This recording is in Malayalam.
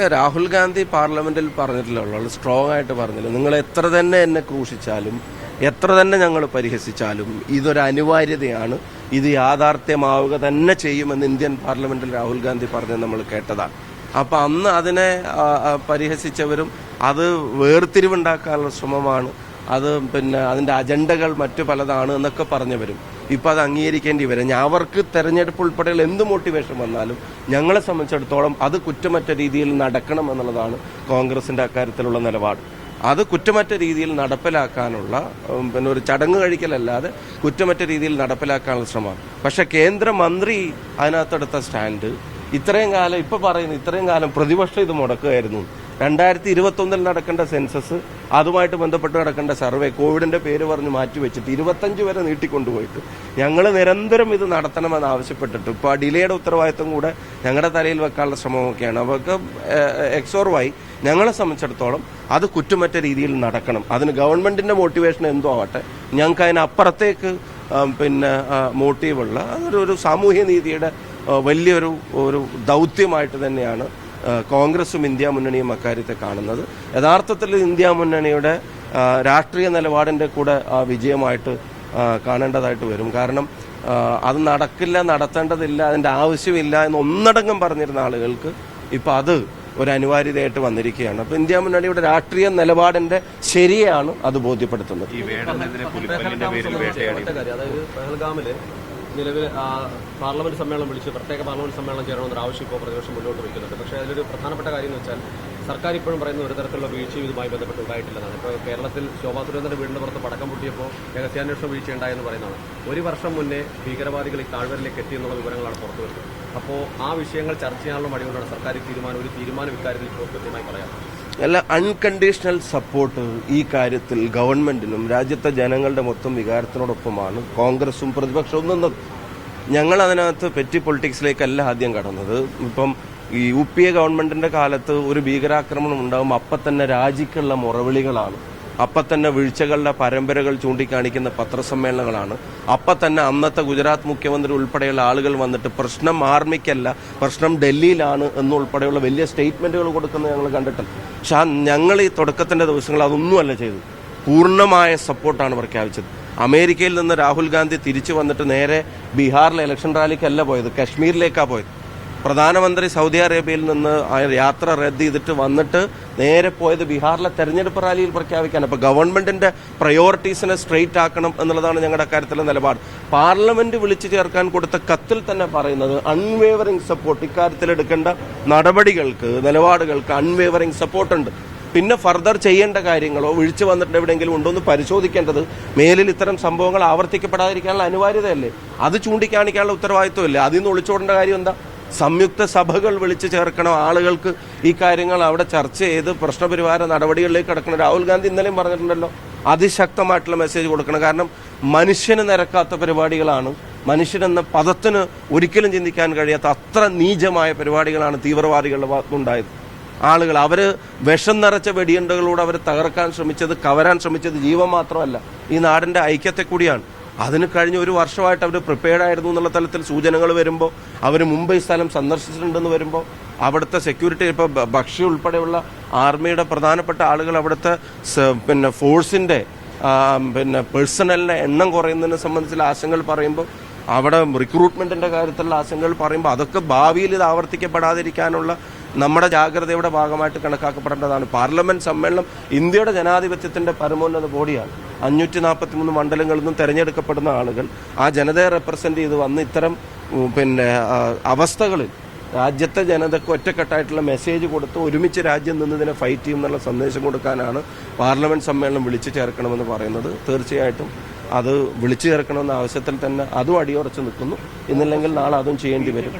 അല്ല രാഹുൽ ഗാന്ധി പാർലമെന്റിൽ പറഞ്ഞിട്ടില്ല സ്ട്രോങ് ആയിട്ട് പറഞ്ഞില്ല. നിങ്ങൾ എത്ര തന്നെ എന്നെ ക്രൂശിച്ചാലും എത്ര തന്നെ ഞങ്ങൾ പരിഹസിച്ചാലും ഇതൊരു അനിവാര്യതയാണ്. ഇത് യാഥാർത്ഥ്യമാവുക തന്നെ ചെയ്യുമെന്ന് ഇന്ത്യൻ പാർലമെന്റിൽ രാഹുൽ ഗാന്ധി പറഞ്ഞത് നമ്മൾ കേട്ടതാണ്. അപ്പൊ അന്ന് അതിനെ പരിഹസിച്ചവരും അത് വേർതിരിവുണ്ടാക്കാനുള്ള ശ്രമമാണ്. അത് പിന്നെ അതിന്റെ അജണ്ടകൾ മറ്റു പലതാണ് എന്നൊക്കെ പറഞ്ഞവരും. ഇപ്പൊ അത് അംഗീകരിക്കേണ്ടി വരും. അവർക്ക് തെരഞ്ഞെടുപ്പ് ഉൾപ്പെടെയുള്ള എന്ത് മോട്ടിവേഷൻ വന്നാലും ഞങ്ങളെ സംബന്ധിച്ചിടത്തോളം അത് കുറ്റമറ്റ രീതിയിൽ നടക്കണം എന്നുള്ളതാണ് കോൺഗ്രസിന്റെ അക്കാര്യത്തിലുള്ള നിലപാട്. അത് കുറ്റമറ്റ രീതിയിൽ നടപ്പിലാക്കാനുള്ള പിന്നെ ഒരു ചടങ്ങ് കഴിക്കലല്ലാതെ കുറ്റമറ്റ രീതിയിൽ നടപ്പിലാക്കാനുള്ള ശ്രമമാണ് പക്ഷേ കേന്ദ്രമന്ത്രി അതിനകത്തെടുത്ത സ്റ്റാൻഡ് ഇത്രയും കാലം ഇപ്പൊ പറയുന്നു ഇത്രയും കാലം പ്രതിപക്ഷം ഇത് മുടക്കുകയായിരുന്നു. രണ്ടായിരത്തി ഇരുപത്തി ഒന്നിൽ നടക്കേണ്ട സെൻസസ് അതുമായിട്ട് ബന്ധപ്പെട്ട് നടക്കേണ്ട സർവേ കോവിഡിന്റെ പേര് പറഞ്ഞ് മാറ്റിവെച്ചിട്ട് ഇരുപത്തഞ്ച് വരെ നീട്ടിക്കൊണ്ടുപോയിട്ട് ഞങ്ങൾ നിരന്തരം ഇത് നടത്തണമെന്ന് ആവശ്യപ്പെട്ടിട്ട് ഇപ്പോൾ ആ ഡിലേയുടെ ഉത്തരവാദിത്വം കൂടെ ഞങ്ങളുടെ തലയിൽ വെക്കാനുള്ള ശ്രമമൊക്കെയാണ്. അവർക്ക് എക്സോർവായി ഞങ്ങളെ സംബന്ധിച്ചിടത്തോളം അത് കുറ്റമറ്റ രീതിയിൽ നടക്കണം. അതിന് ഗവൺമെന്റിന്റെ മോട്ടിവേഷൻ എന്തോ ആവട്ടെ ഞങ്ങൾക്ക് അതിനപ്പുറത്തേക്ക് പിന്നെ മോട്ടീവുള്ള അതൊരു ഒരു സാമൂഹ്യ നീതിയുടെ വലിയൊരു ഒരു ദൗത്യമായിട്ട് തന്നെയാണ് കോൺഗ്രസും ഇന്ത്യ മുന്നണിയും അക്കാര്യത്തെ കാണുന്നത്. യഥാർത്ഥത്തിൽ ഇന്ത്യ മുന്നണിയുടെ രാഷ്ട്രീയ നിലപാടിന്റെ കൂടെ ആ, വിജയമായിട്ട് കാണേണ്ടതായിട്ട് വരും. കാരണം അത് നടക്കില്ല നടത്തേണ്ടതില്ല അതിന്റെ ആവശ്യമില്ല എന്ന് ഒന്നടങ്കം പറഞ്ഞിരുന്ന ആളുകൾക്ക് ഇപ്പൊ അത് ഒരു അനിവാര്യതയായിട്ട് വന്നിരിക്കുകയാണ്. അപ്പൊ ഇന്ത്യ മുന്നണിയുടെ രാഷ്ട്രീയ നിലപാടിന്റെ ശരിയാണ് അത് ബോധ്യപ്പെടുത്തുന്നത്. നിലവിൽ പാർലമെന്റ് സമ്മേളനം വിളിച്ച് പ്രത്യേക പാർലമെന്റ് സമ്മേളനം ചേരണമെന്നൊരു ആവശ്യം ഇപ്പോൾ പ്രതിപക്ഷം മുന്നോട്ട് വയ്ക്കുന്നുണ്ട്. പക്ഷേ അതിലൊരു പ്രധാനപ്പെട്ട കാര്യം എന്ന് വെച്ചാൽ സർക്കാർ ഇപ്പോഴും പറയുന്ന ഒരു തരത്തിലുള്ള വീഴ്ചയും ഇതുമായി ബന്ധപ്പെട്ട് ഉണ്ടായിട്ടില്ലെന്നാണ് ഇപ്പോൾ കേരളത്തിൽ ശോഭാ സുരേന്ദ്രന്റെ വീടിന് പുറത്ത് പടക്കം പൊട്ടിയപ്പോൾ രഹസ്യാന്വേഷണ വീഴ്ച ഉണ്ടായെന്ന് പറയുന്നതാണ്. ഒരു വർഷം മുന്നേ ഭീകരവാദികൾ ഈ താഴ്വരയിലേക്ക് എത്തി എന്നുള്ള വിവരങ്ങളാണ് പുറത്തു വരുന്നത്. അപ്പോൾ ആ വിഷയങ്ങൾ ചർച്ച ചെയ്യാനുള്ള മടികൊണ്ടാണ് സർക്കാർ തീരുമാനം ഒരു തീരുമാനം ഇക്കാര്യത്തിൽ ഇപ്പോൾ കൃത്യമായി പറയാം അല്ല അൺകണ്ടീഷണൽ സപ്പോർട്ട് ഈ കാര്യത്തിൽ ഗവൺമെന്റിനും രാജ്യത്തെ ജനങ്ങളുടെ മൊത്തം വികാരത്തിനോടൊപ്പമാണ് കോൺഗ്രസും പ്രതിപക്ഷവും നിന്നത്. ഞങ്ങൾ അതിനകത്ത് പെറ്റി പൊളിറ്റിക്സിലേക്കല്ല ആദ്യം കടന്നത്. ഇപ്പം ഈ യു പി എ ഗവൺമെന്റിന്റെ കാലത്ത് ഒരു ഭീകരാക്രമണം ഉണ്ടാകുമ്പോൾ അപ്പൊ തന്നെ രാജിക്കുള്ള മുറവിളികളാണ്. അപ്പൊ തന്നെ വീഴ്ചകളുടെ പരമ്പരകൾ ചൂണ്ടിക്കാണിക്കുന്ന പത്രസമ്മേളനങ്ങളാണ്. അപ്പൊ തന്നെ അന്നത്തെ ഗുജറാത്ത് മുഖ്യമന്ത്രി ഉൾപ്പെടെയുള്ള ആളുകൾ വന്നിട്ട് പ്രശ്നം ആർമിക്കല്ല പ്രശ്നം ഡൽഹിയിലാണ് എന്നുൾപ്പെടെയുള്ള വലിയ സ്റ്റേറ്റ്മെന്റുകൾ കൊടുക്കുന്നത് ഞങ്ങൾ കണ്ടിട്ടുണ്ട്. പക്ഷെ ഞങ്ങൾ ഈ തുടക്കത്തിന്റെ ദിവസങ്ങൾ അതൊന്നുമല്ല ചെയ്തു പൂർണമായ സപ്പോർട്ടാണ് പ്രഖ്യാപിച്ചത്. അമേരിക്കയിൽ നിന്ന് രാഹുൽ ഗാന്ധി തിരിച്ചു വന്നിട്ട് നേരെ ബീഹാറിലെ ഇലക്ഷൻ റാലിക്കല്ല പോയത് കശ്മീരിലേക്കാണ് പോയത്. പ്രധാനമന്ത്രി സൗദി അറേബ്യയിൽ നിന്ന് യാത്ര റദ്ദ് ചെയ്തിട്ട് വന്നിട്ട് നേരെ പോയത് ബീഹാറിലെ തെരഞ്ഞെടുപ്പ് റാലിയിൽ പ്രഖ്യാപിക്കാൻ അപ്പൊ ഗവൺമെന്റിന്റെ പ്രയോറിറ്റീസിനെ സ്ട്രെയിറ്റ് ആക്കണം എന്നുള്ളതാണ് ഞങ്ങളുടെ കാര്യത്തിലെ നിലപാട്. പാർലമെന്റ് വിളിച്ചു ചേർക്കാൻ കൊടുത്ത കത്തിൽ തന്നെ പറയുന്നത് അൺവേവറിംഗ് സപ്പോർട്ട് ഇക്കാര്യത്തിൽ എടുക്കേണ്ട നടപടികൾക്ക് നിലപാടുകൾക്ക് അൺവേവറിംഗ് സപ്പോർട്ട് ഉണ്ട്. പിന്നെ ഫർദർ ചെയ്യേണ്ട കാര്യങ്ങളോ വിളിച്ചു വന്നിട്ട് എവിടെയെങ്കിലും ഉണ്ടോ എന്ന് പരിശോധിക്കേണ്ടത് മേലിൽ ഇത്തരം സംഭവങ്ങൾ ആവർത്തിക്കപ്പെടാതിരിക്കാനുള്ള അനിവാര്യതയല്ലേ? അത് ചൂണ്ടിക്കാണിക്കാനുള്ള ഉത്തരവാദിത്വമില്ല? അതിൽ നിന്ന് ഒളിച്ചോടേണ്ട കാര്യം എന്താ? സംയുക്ത സഭകൾ വിളിച്ചു ചേർക്കണം. ആളുകൾക്ക് ഈ കാര്യങ്ങൾ അവിടെ ചർച്ച ചെയ്ത് പ്രശ്നപരിഹാര നടപടികളിലേക്ക് കടക്കണം. രാഹുൽ ഗാന്ധി ഇന്നലെയും പറഞ്ഞിട്ടുണ്ടല്ലോ അതിശക്തമായിട്ടുള്ള മെസ്സേജ് കൊടുക്കണം. കാരണം മനുഷ്യന് നിരക്കാത്ത പരിപാടികളാണ്. മനുഷ്യനെന്ന പദത്തിന് ഒരിക്കലും ചിന്തിക്കാൻ കഴിയാത്ത അത്ര നീചമായ പരിപാടികളാണ് തീവ്രവാദികളുടെ ഭാഗത്തുനിന്നുണ്ടായത് ആളുകൾ അവർ വിഷം നിറച്ച വെടിയുണ്ടകളോട് അവർ തകർക്കാൻ ശ്രമിച്ചത് കവരാൻ ശ്രമിച്ചത് ജീവൻ മാത്രമല്ല ഈ നാടിന്റെ ഐക്യത്തെ കൂടിയാണ്. അതിന് കഴിഞ്ഞ ഒരു വർഷമായിട്ട് അവർ പ്രിപ്പയർഡ് ആയിരുന്നു എന്നുള്ള തലത്തിൽ സൂചനകൾ വരുമ്പോൾ അവർ മുംബൈ സ്ഥലം സന്ദർശിച്ചിട്ടുണ്ടെന്ന് വരുമ്പോൾ അവിടുത്തെ സെക്യൂരിറ്റി ഇപ്പോൾ ഭക്ഷ്യ ഉൾപ്പെടെയുള്ള ആർമിയുടെ പ്രധാനപ്പെട്ട ആളുകൾ അവിടുത്തെ പിന്നെ ഫോഴ്സിന്റെ പിന്നെ പേഴ്സണലിന്റെ എണ്ണം കുറയുന്നതിനെ സംബന്ധിച്ചുള്ള ആശങ്കകൾ പറയുമ്പോൾ അവിടെ റിക്രൂട്ട്മെന്റിന്റെ കാര്യത്തിലുള്ള ആശങ്കകൾ പറയുമ്പോൾ അതൊക്കെ ഭാവിയിൽ ഇത് ആവർത്തിക്കപ്പെടാതിരിക്കാനുള്ള നമ്മുടെ ജാഗ്രതയുടെ ഭാഗമായിട്ട് കണക്കാക്കപ്പെടേണ്ടതാണ്. പാർലമെന്റ് സമ്മേളനം ഇന്ത്യയുടെ ജനാധിപത്യത്തിന്റെ പരമോന്നത ബോഡിയാണ്. അഞ്ഞൂറ്റി നാൽപ്പത്തി മൂന്ന് മണ്ഡലങ്ങളിൽ നിന്നും തെരഞ്ഞെടുക്കപ്പെടുന്ന ആളുകൾ ആ ജനതയെ റെപ്രസെന്റ് ചെയ്ത് വന്ന് ഇത്തരം പിന്നെ അവസ്ഥകളിൽ രാജ്യത്തെ ജനതയ്ക്ക് ഒറ്റക്കെട്ടായിട്ടുള്ള മെസ്സേജ് കൊടുത്ത് ഒരുമിച്ച് രാജ്യം നിന്നതിനെ ഫൈറ്റ് ചെയ്യും എന്നുള്ള സന്ദേശം കൊടുക്കാനാണ് പാർലമെന്റ് സമ്മേളനം വിളിച്ചു ചേർക്കണമെന്ന് പറയുന്നത്. തീർച്ചയായിട്ടും അത് വിളിച്ചു ചേർക്കണമെന്ന ആവശ്യത്തിൽ തന്നെ അതും അടിയുറച്ച് നിൽക്കുന്നു. ഇന്നില്ലെങ്കിൽ നാളെ അതും ചെയ്യേണ്ടി വരും.